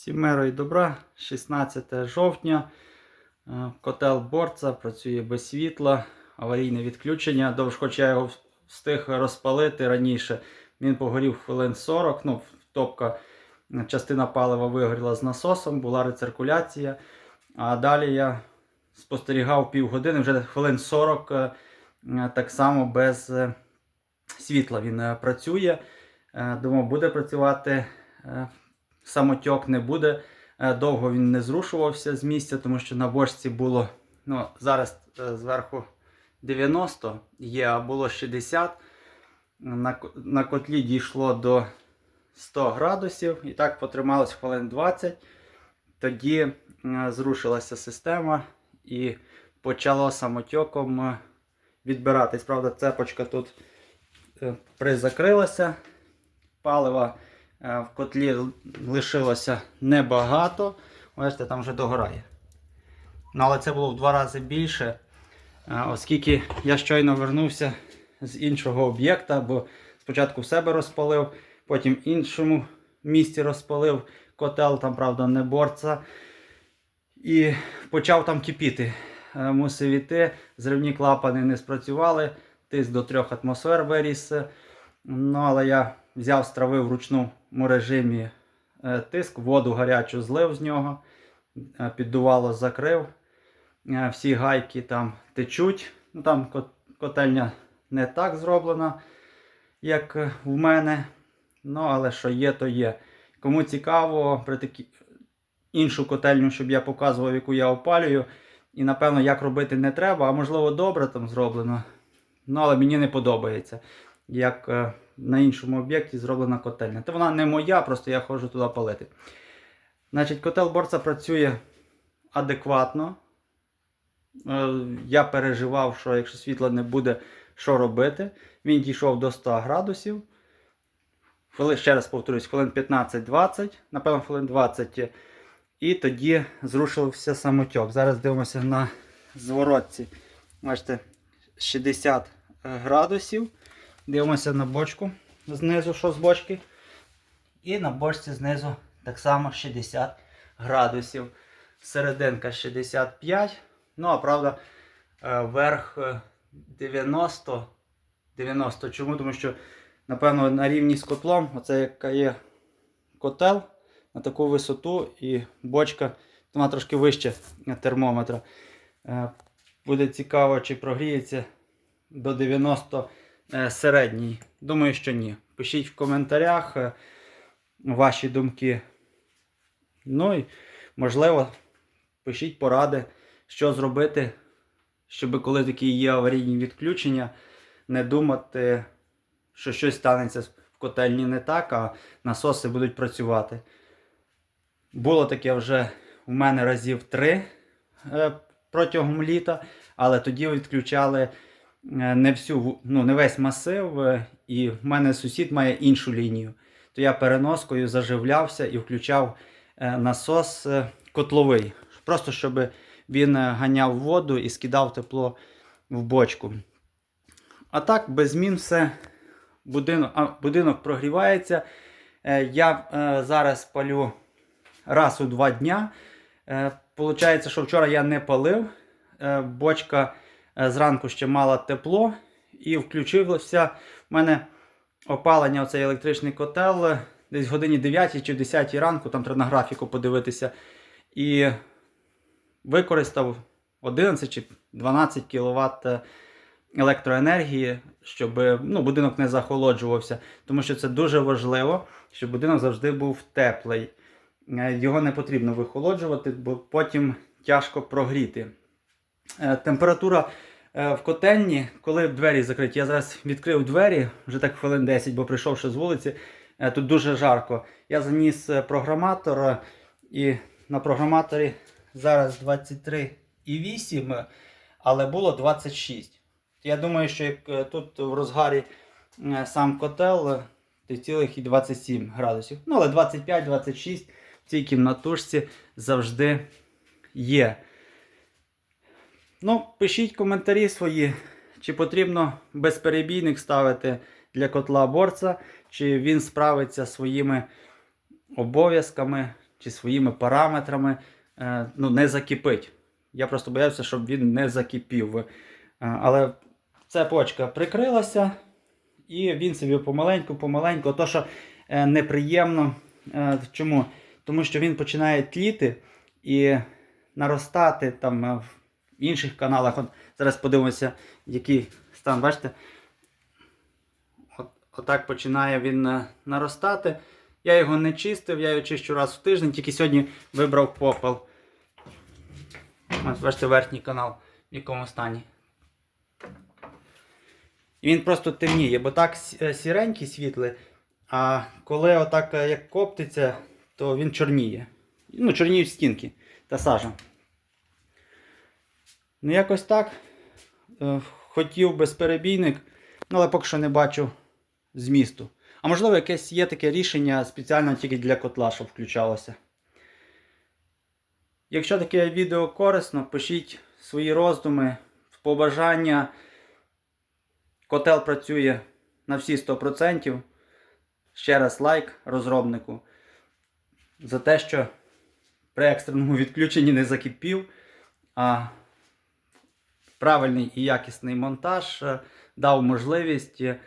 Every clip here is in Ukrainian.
Всім миру і добра, 16 жовтня. Е, Котел борца працює без світла, аварійне відключення. Довж, хоч я його встиг розпалити раніше, він погорів хвилин 40. Ну, топка, е, частина палива вигоріла з насосом, була рециркуляція. А далі я спостерігав півгодини, вже хвилин 40 е, так само без світла він працює. Думав, буде працювати. Самотьок не буде. Е, Довго він не зрушувався з місця, тому що на бочці було ну, зараз е, зверху 90 є, а було 60. На, на котлі дійшло до 100 градусів і так потрималось хвилин 20. Тоді е, зрушилася система і почало самотьоком відбиратись. Правда, цепочка тут призакрилася. Палива В котлі лишилося небагато. Бачите, там вже догорає. Ну, але це було в два рази більше, е, оскільки я щойно вернувся з іншого об'єкта, бо спочатку себе розпалив, потім в іншому місці розпалив котел, там, правда, не борца. І почав там кипіти. Е, Мусив іти, зривні клапани не спрацювали, тиск до 3 атмосфер виріс. Ну, але я взяв стравив в ручному режимі е, тиск, воду гарячу злив з нього, е, піддувало закрив. Е, Всі гайки там течуть. Ну, там котельня не так зроблена, як в мене. Ну, але що є, то є. Кому цікаво, при такі... іншу котельню, щоб я показував, яку я опалюю. І напевно, як робити не треба, а можливо добре там зроблено. Ну, але мені не подобається. Як на іншому об'єкті зроблена котельня. Та вона не моя, просто я ходжу туди палити. Значить, котел борца працює адекватно. Е, Я переживав, що якщо світла не буде, що робити. Він дійшов до 100 градусів. Ще раз повторюсь, хвилин 15-20, напевно, хвилин 20. І тоді зрушився самотьок. Зараз дивимося на зворотці. Бачите, 60 градусів. Дивимося на бочку знизу, що з бочки. І на бочці знизу так само 60 градусів. Серединка 65. Ну, а правда, е, верх е, 90. 90. Чому? Тому що, напевно, на рівні з котлом, оце яка є котел на таку висоту і бочка, вона трошки вище термометра. Е, Буде цікаво, чи прогріється до 90 е, середній. Думаю, що ні. Пишіть в коментарях е, ваші думки. Ну і, можливо, пишіть поради, що зробити, щоб коли такі є аварійні відключення, не думати, що щось станеться в котельні не так, а насоси будуть працювати. Було таке вже у мене разів три е, протягом літа, але тоді відключали е, не всю, ну, не весь масив, е, і в мене сусід має іншу лінію. То я переноскою заживлявся і включав е, насос е, котловий. Просто щоб він е, ганяв воду і скидав тепло в бочку. А так, без змін все. Будинок, а, будинок прогрівається. Е, Я е, зараз палю раз у два дня. Е, Получається, що вчора я не палив. Е, Бочка е, зранку ще мала тепло і включився. У мене опалення, оцей електричний котел, е, десь в годині 9 чи в 10 ранку, там треба на графіку подивитися. І використав 11 чи 12 кВт електроенергії, щоб ну, будинок не захолоджувався. Тому що це дуже важливо, щоб будинок завжди був теплий. Е, Його не потрібно вихолоджувати, бо потім тяжко прогріти. Е, Температура е, в котельні, коли двері закриті, я зараз відкрив двері вже так хвилин 10, бо прийшов ще з вулиці. е, Тут дуже жарко. Я заніс е, програматор, е, і на програматорі зараз 23,8, але було 26. Я думаю, що як е, тут в розгарі е, сам котел, е, то цілих і 27 градусів. Ну, але 25-26 в цій кімнатушці завжди є. Ну, пишіть коментарі свої, чи потрібно безперебійник ставити для котла борца, чи він справиться своїми обов'язками, чи своїми параметрами е, ну, не закипить. Я просто боявся, щоб він не закипів. Е, Але цепочка прикрилася, і він собі помаленьку, помаленьку. То, що е, неприємно. Чому? Тому що він починає тліти і наростати там в інших каналах. От, зараз подивимося, який стан. Бачите? От, отак починає він е, наростати. Я його не чистив, я його чищу раз в тиждень, тільки сьогодні вибрав попел. Ось, бачите, верхній канал, в якому стані. І він просто темніє, бо так е, сіренький світлий, а коли отак е, як коптиться, то він чорніє. Ну, чорніють стінки та сажа. Ну, якось так. Е, Хотів безперебійник, ну, але поки що не бачу змісту. А можливо, якесь є таке рішення спеціально тільки для котла, щоб включалося. Якщо таке відео корисно, пишіть свої роздуми, побажання. Котел працює на всі 100%. Ще раз лайк розробнику за те, що при екстреному відключенні не закипів, а правильний і якісний монтаж е, дав можливість е,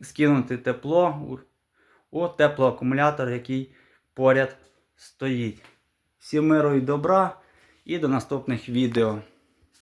скинути тепло у, теплоакумулятор, який поряд стоїть. Всім миру і добра і до наступних відео.